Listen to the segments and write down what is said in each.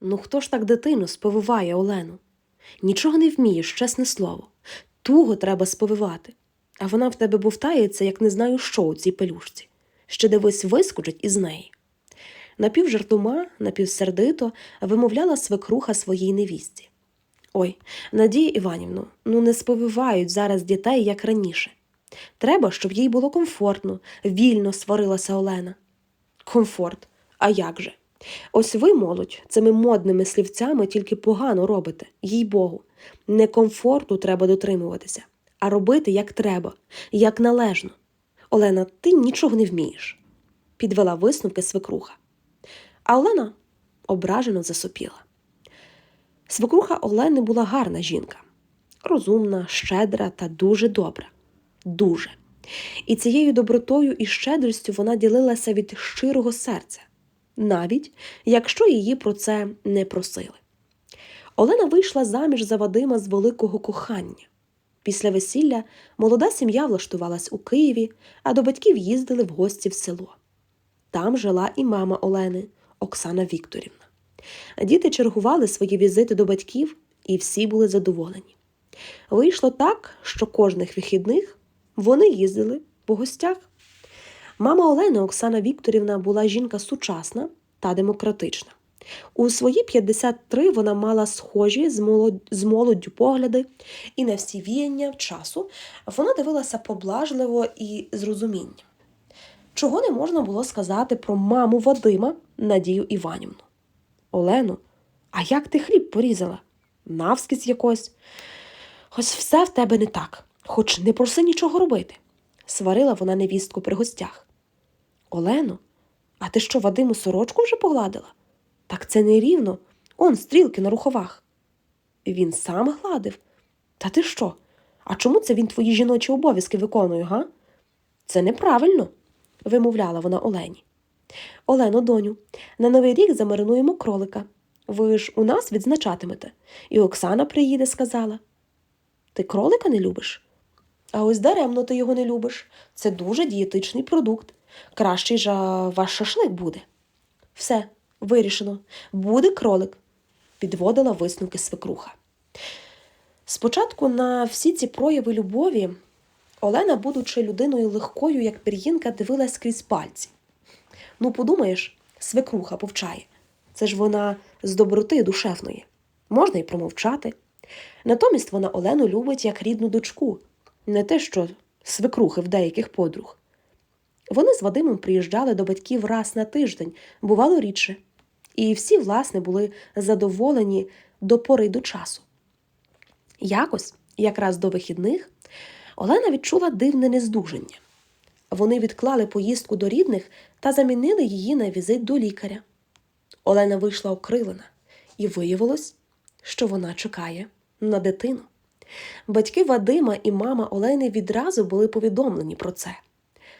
Ну хто ж так дитину сповиває Олену? Нічого не вмієш, чесне слово. Туго треба сповивати. А вона в тебе бовтається, як не знаю, що у цій пелюшці. Ще дивись, вискочить із неї. Напівжартома, напівсердито вимовляла свекруха своїй невістці. Ой, Надія Іванівну, ну не сповивають зараз дітей, як раніше. Треба, щоб їй було комфортно, вільно сварилася Олена. Комфорт, а як же? Ось ви, молодь, цими модними слівцями тільки погано робите, їй Богу. Не комфорту треба дотримуватися, а робити як треба, як належно. Олена, ти нічого не вмієш, підвела висновки свекруха. А Олена ображено засопіла. Свекруха Олени була гарна жінка, розумна, щедра та дуже добра. Дуже. І цією добротою і щедрістю вона ділилася від щирого серця, навіть якщо її про це не просили. Олена вийшла заміж за Вадима з великого кохання. Після весілля молода сім'я влаштувалась у Києві, а до батьків їздили в гості в село. Там жила і мама Олени, Оксана Вікторівна. Діти чергували свої візити до батьків, і всі були задоволені. Вийшло так, що кожних вихідних вони їздили по гостях. Мама Олени Оксана Вікторівна була жінка сучасна та демократична. У свої 53 вона мала схожі з, молоддю погляди, і на всі віяння часу вона дивилася поблажливо і з розумінням. Чого не можна було сказати про маму Вадима Надію Іванівну. Олену, а як ти хліб порізала? Навскіз якось. Ось все в тебе не так, хоч не проси нічого робити, сварила вона невістку при гостях. Олено, а ти що Вадиму сорочку вже погладила? Так це не рівно. Он стрілки на руховах. Він сам гладив. Та ти що? А чому це він твої жіночі обов'язки виконує, га? Це неправильно, вимовляла вона Олені. Олено, доню, на новий рік замаринуємо кролика. Ви ж у нас відзначатимете. І Оксана приїде, сказала. Ти кролика не любиш? А ось даремно ти його не любиш. Це дуже дієтичний продукт. Кращий же ваш шашлик буде. Все, вирішено. Буде кролик, підводила висновки свекруха. Спочатку на всі ці прояви любові Олена, будучи людиною легкою, як пір'їнка, дивилась крізь пальці. Ну, подумаєш, свекруха повчає. Це ж вона з доброти душевної. Можна й промовчати. Натомість вона Олену любить як рідну дочку, не те, що свекрухи в деяких подруг. Вони з Вадимом приїжджали до батьків раз на тиждень, бувало рідше, і всі, власне, були задоволені до пори до часу. Якось, якраз до вихідних, Олена відчула дивне нездужання. Вони відклали поїздку до рідних та замінили її на візит до лікаря. Олена вийшла окрилена, і виявилось, що вона чекає на дитину. Батьки Вадима і мама Олени відразу були повідомлені про це.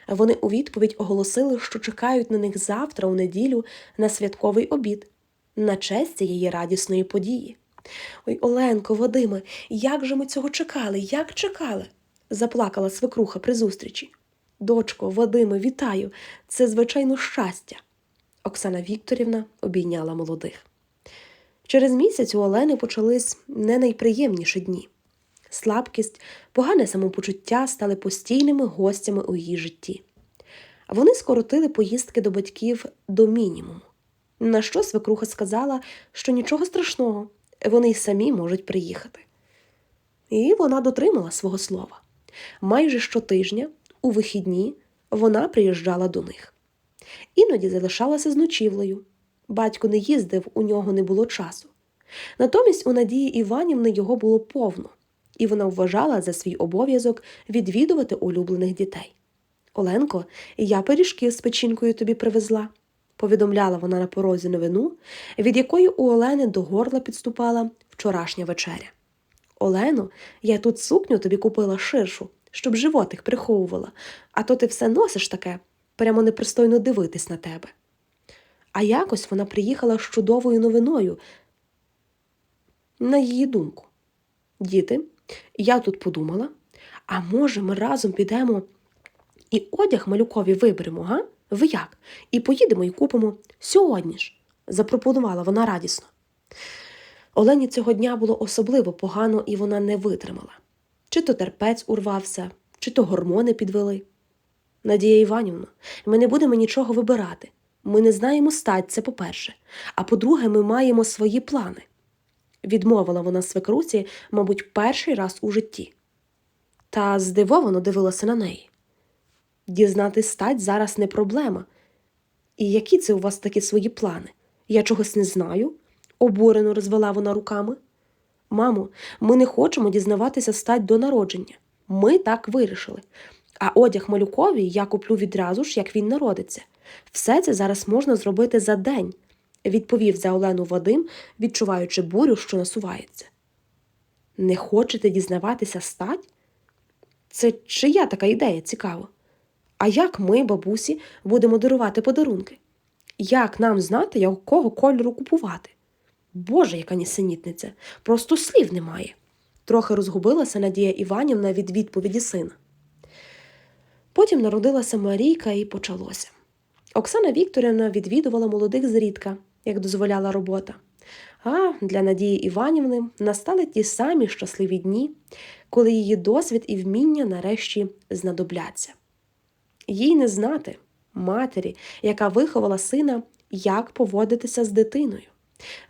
Вони у відповідь оголосили, що чекають на них завтра, у неділю, на святковий обід, на честь цієї радісної події. Ой, Оленко, Вадиме, як же ми цього чекали, як чекали? заплакала свекруха при зустрічі. Дочко, Вадиме, вітаю, це звичайно щастя. Оксана Вікторівна обійняла молодих. Через місяць у Олени почались не найприємніші дні. Слабкість, погане самопочуття стали постійними гостями у її житті. Вони скоротили поїздки до батьків до мінімуму. На що свекруха сказала, що нічого страшного, вони й самі можуть приїхати. І вона дотримала свого слова. Майже щотижня, у вихідні, вона приїжджала до них. Іноді залишалася з ночівлею. Батько не їздив, у нього не було часу. Натомість у Надії Іванівни його було повно, і вона вважала за свій обов'язок відвідувати улюблених дітей. Оленко, я пиріжки з печінкою тобі привезла, повідомляла вона на порозі новину, від якої у Олени до горла підступала вчорашня вечеря. Олено, я тут сукню тобі купила ширшу, щоб животик приховувала, а то ти все носиш таке, прямо непристойно дивитись на тебе. А якось вона приїхала з чудовою новиною. На її думку. Діти, я тут подумала, а може, ми разом підемо і одяг малюкові виберемо, га? Ви як? І поїдемо і купимо сьогодні ж, запропонувала вона радісно. Олені цього дня було особливо погано, і вона не витримала. Чи то терпець урвався, чи то гормони підвели. Надія Іванівна, ми не будемо нічого вибирати. Ми не знаємо стать, це по-перше. А по-друге, ми маємо свої плани. Відмовила вона свекруці, мабуть, перший раз у житті. Та здивовано дивилася на неї. Дізнати стать зараз не проблема. І які це у вас такі свої плани? Я чогось не знаю, обурено розвела вона руками. Мамо, ми не хочемо дізнаватися стать до народження. Ми так вирішили. А одяг малюкові я куплю відразу ж, як він народиться. Все це зараз можна зробити за день, відповів за Олену Вадим, відчуваючи бурю, що насувається. Не хочете дізнаватися стать? Це чия така ідея цікаво? А як ми, бабусі, будемо дарувати подарунки? Як нам знати, якого кольору купувати? Боже, яка нісенітниця, просто слів немає. Трохи розгубилася Надія Іванівна від відповіді сина. Потім народилася Марійка і почалося. Оксана Вікторівна відвідувала молодих зрідка, як дозволяла робота. А для Надії Іванівни настали ті самі щасливі дні, коли її досвід і вміння нарешті знадобляться. Їй не знати, матері, яка виховала сина, як поводитися з дитиною.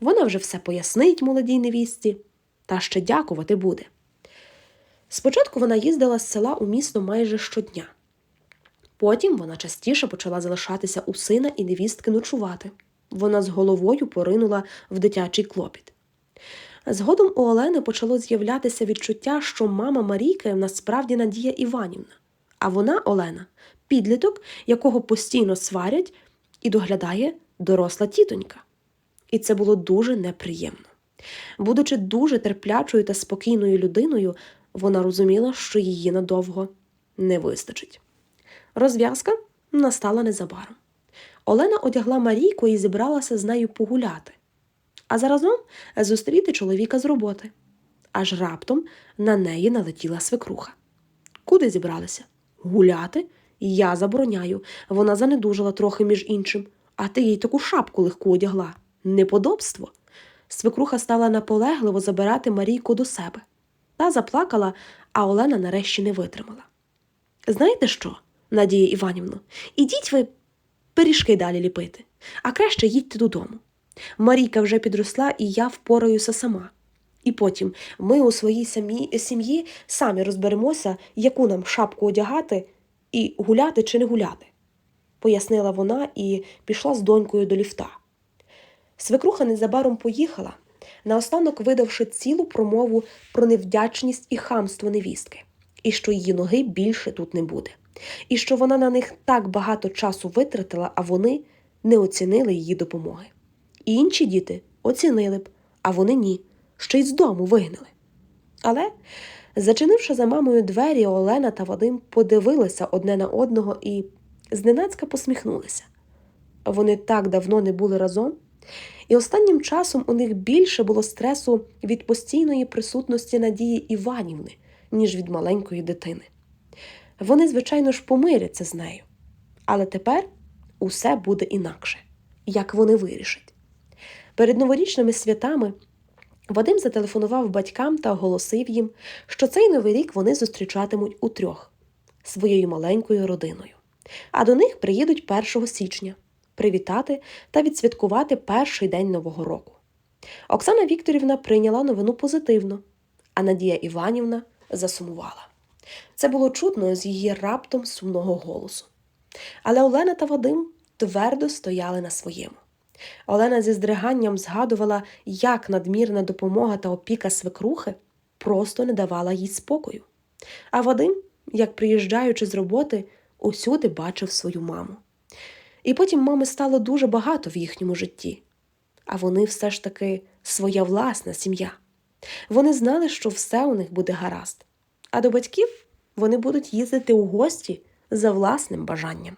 Вона вже все пояснить молодій невістці, та ще дякувати буде. Спочатку вона їздила з села у місто майже щодня. Потім вона частіше почала залишатися у сина і невістки ночувати. Вона з головою поринула в дитячий клопіт. Згодом у Олени почало з'являтися відчуття, що мама Марійки насправді Надія Іванівна, а вона, Олена, підліток, якого постійно сварять і доглядає доросла тітонька. І це було дуже неприємно. Будучи дуже терплячою та спокійною людиною, вона розуміла, що її надовго не вистачить. Розв'язка настала незабаром. Олена одягла Марійку і зібралася з нею погуляти, а заразом зустріти чоловіка з роботи. Аж раптом на неї налетіла свекруха. Куди зібралися? Гуляти? Я забороняю. Вона занедужала трохи між іншим, а ти їй таку шапку легку одягла. Неподобство. Свекруха стала наполегливо забирати Марійку до себе. Та заплакала, а Олена нарешті не витримала. Знаєте що, Надія Іванівно, ідіть ви пиріжки далі ліпити, а краще їдьте додому. Марійка вже підросла, і я впораюся сама. І потім ми у своїй самі- сім'ї самі розберемося, яку нам шапку одягати і гуляти чи не гуляти, пояснила вона і пішла з донькою до ліфта. Свекруха незабаром поїхала, наостанок видавши цілу промову про невдячність і хамство невістки, і що її ноги більше тут не буде, і що вона на них так багато часу витратила, а вони не оцінили її допомоги. І інші діти оцінили б, а вони ні, ще й з дому вигнали. Але, зачинивши за мамою двері, Олена та Вадим подивилися одне на одного і зненацька посміхнулися. Вони так давно не були разом, і останнім часом у них більше було стресу від постійної присутності Надії Іванівни, ніж від маленької дитини. Вони, звичайно ж, помиряться з нею, але тепер усе буде інакше, як вони вирішать. Перед новорічними святами Вадим зателефонував батькам та оголосив їм, що цей новий рік вони зустрічатимуть утрьох своєю маленькою родиною. А до них приїдуть 1 січня привітати та відсвяткувати перший день Нового року. Оксана Вікторівна прийняла новину позитивно, а Надія Іванівна засумувала. Це було чутно з її раптом сумного голосу. Але Олена та Вадим твердо стояли на своєму. Олена зі здриганням згадувала, як надмірна допомога та опіка свекрухи просто не давала їй спокою. А Вадим, як приїжджаючи з роботи, усюди бачив свою маму. І потім мами стало дуже багато в їхньому житті. А вони все ж таки своя власна сім'я. Вони знали, що все у них буде гаразд, а до батьків вони будуть їздити у гості за власним бажанням.